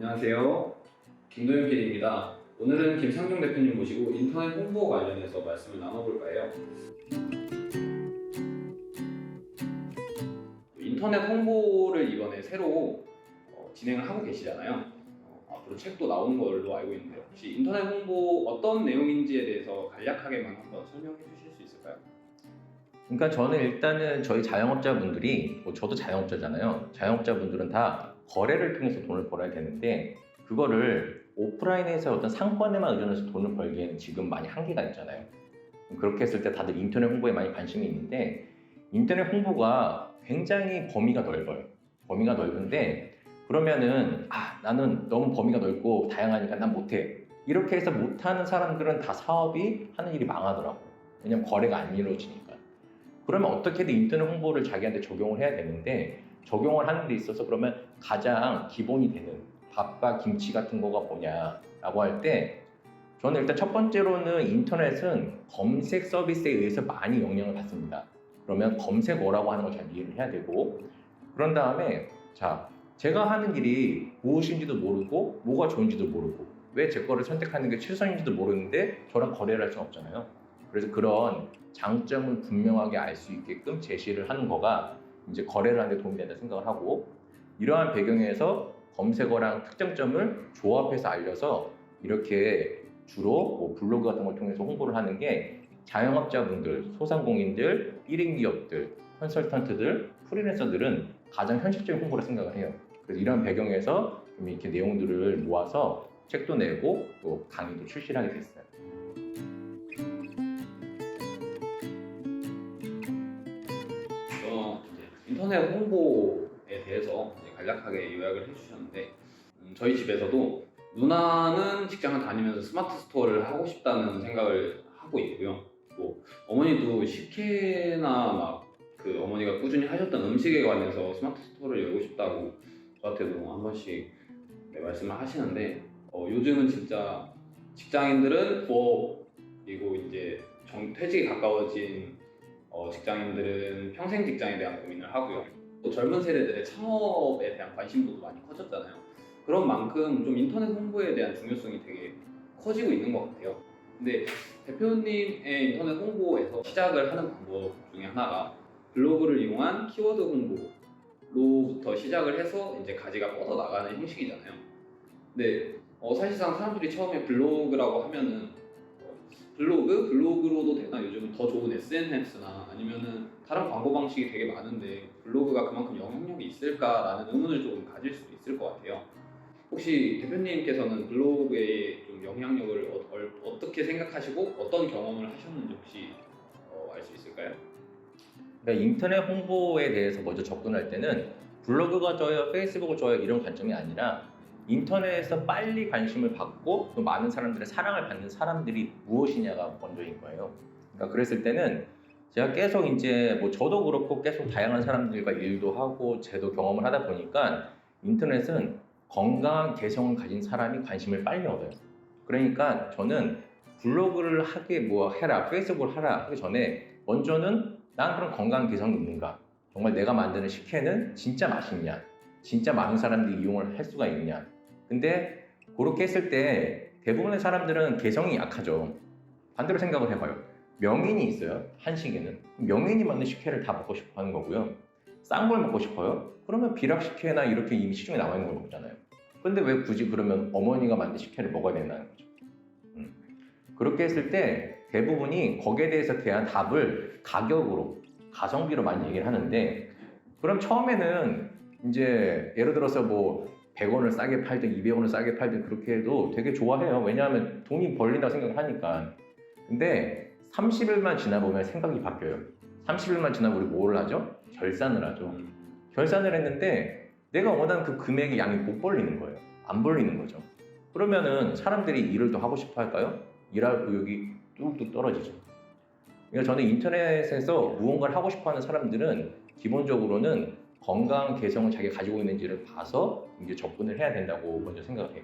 안녕하세요. 김도현 PD입니다. 오늘은 김상중 대표님 모시고 인터넷 홍보 관련해서 말씀을 나눠볼까 해요. 인터넷 홍보를 이번에 새로 어, 진행을 하고 계시잖아요. 어, 앞으로 책도 나오는 걸로 알고 있는데 혹시 인터넷 홍보 어떤 내용인지에 대해서 간략하게만 한번 설명해 주실 수 있을까요? 그러니까 저는 일단은 저희 자영업자분들이 뭐 저도 자영업자잖아요. 자영업자분들은 다 거래를 통해서 돈을 벌어야 되는데 그거를 오프라인에서 어떤 상권에만 의존해서 돈을 벌기에는 지금 많이 한계가 있잖아요. 그렇게 했을 때 다들 인터넷 홍보에 많이 관심이 있는데 인터넷 홍보가 굉장히 범위가 넓어요. 범위가 넓은데 그러면은 아 나는 너무 범위가 넓고 다양하니까 난 못해. 이렇게 해서 못하는 사람들은 다 사업이 하는 일이 망하더라고. 왜냐면 거래가 안 이루어지니까. 그러면 어떻게든 인터넷 홍보를 자기한테 적용을 해야 되는데 적용을 하는 데 있어서 그러면 가장 기본이 되는 밥과 김치 같은 거가 뭐냐라고 할 때 저는 일단 첫 번째로는 인터넷은 검색 서비스에 의해서 많이 영향을 받습니다. 그러면 검색어라고 하는 걸 잘 이해를 해야 되고 그런 다음에 자 제가 하는 일이 무엇인지도 모르고 뭐가 좋은지도 모르고 왜 제 거를 선택하는 게 최선인지도 모르는데 저랑 거래를 할 수는 없잖아요. 그래서 그런 장점을 분명하게 알 수 있게끔 제시를 하는 거가 이제 거래를 하는 데 도움이 된다 생각을 하고 이러한 배경에서 검색어랑 특정점을 조합해서 알려서 이렇게 주로 뭐 블로그 같은 걸 통해서 홍보를 하는 게 자영업자분들, 소상공인들, 1인 기업들, 컨설턴트들, 프리랜서들은 가장 현실적인 홍보를 생각을 해요. 그래서 이런 배경에서 좀 이렇게 내용들을 모아서 책도 내고 또 강의도 출시를 하게 됐어요. 인터넷 홍보에 대해서 간략하게 요약을 해주셨는데 음, 저희 집에서도 누나는 직장을 다니면서 스마트 스토어를 하고 싶다는 생각을 하고 있고요. 또 어머니도 식혜나 막 그 어머니가 꾸준히 하셨던 음식에 관해서 스마트 스토어를 열고 싶다고 저한테도 한 번씩 네, 말씀을 하시는데 어, 요즘은 진짜 직장인들은 부업 그리고 이제 정, 퇴직이 가까워진 어, 직장인들은 평생 직장에 대한 고민을 하고요. 또 젊은 세대들의 창업에 대한 관심도도 많이 커졌잖아요. 그런 만큼 좀 인터넷 홍보에 대한 중요성이 되게 커지고 있는 것 같아요. 근데 대표님의 인터넷 홍보에서 시작을 하는 방법 중에 하나가 블로그를 이용한 키워드 홍보로부터 시작을 해서 이제 가지가 뻗어 나가는 형식이잖아요. 근데 어, 사실상 사람들이 처음에 블로그라고 하면은 어, 블로그? 블로그로도 되나? 더 좋은 SNS나 아니면은 다른 광고 방식이 되게 많은데 블로그가 그만큼 영향력이 있을까라는 의문을 조금 가질 수도 있을 것 같아요. 혹시 대표님께서는 블로그에 좀 영향력을 어, 떻게 생각하시고 어떤 경험을 하셨는지 혹시 어, 알수 있을까요? 그러니까 인터넷 홍보에 대해서 먼저 접근할 때는 블로그가 좋아요, 페이스북을 좋아요 이런 관점이 아니라 인터넷에서 빨리 관심을 받고 또 많은 사람들의 사랑을 받는 사람들이 무엇이냐가 먼저인 거예요. 그러니까 그랬을 때는 제가 계속 이제 뭐 저도 그렇고 계속 다양한 사람들과 일도 하고 제도 경험을 하다 보니까 인터넷은 건강한 개성을 가진 사람이 관심을 빨리 얻어요. 그러니까 저는 블로그를 하게 뭐 해라, 페이스북을 하라 하기 전에 먼저는 난 그런 건강한 개성이 있는가? 정말 내가 만드는 식혜는 진짜 맛있냐? 진짜 많은 사람들이 이용을 할 수가 있냐? 근데 그렇게 했을 때 대부분의 사람들은 개성이 약하죠. 반대로 생각을 해봐요. 명인이 있어요. 한식에는. 명인이 만든 식혜를 다 먹고 싶어 하는 거고요. 싼 걸 먹고 싶어요? 그러면 비락 식혜나 이렇게 이미 시중에 나와 있는 걸 먹잖아요. 근데 왜 굳이 그러면 어머니가 만든 식혜를 먹어야 된다는 거죠. 음. 그렇게 했을 때 대부분이 거기에 대해서 대한 답을 가격으로, 가성비로 많이 얘기를 하는데 그럼 처음에는 이제 예를 들어서 뭐 100원을 싸게 팔든 200원을 싸게 팔든 그렇게 해도 되게 좋아해요. 왜냐하면 돈이 벌린다고 생각을 하니까. 근데 30일만 지나보면 생각이 바뀌어요. 30일만 지나면 우리 뭘 하죠? 결산을 하죠. 결산을 했는데 내가 원하는 그 금액의 양이 못 벌리는 거예요. 안 벌리는 거죠. 그러면은 사람들이 일을 더 하고 싶어 할까요? 일할 의욕이 뚝뚝 떨어지죠. 그러니까 저는 인터넷에서 무언가를 하고 싶어 하는 사람들은 기본적으로는 건강 개성을 자기가 가지고 있는지를 봐서 이제 접근을 해야 된다고 먼저 생각을 해요.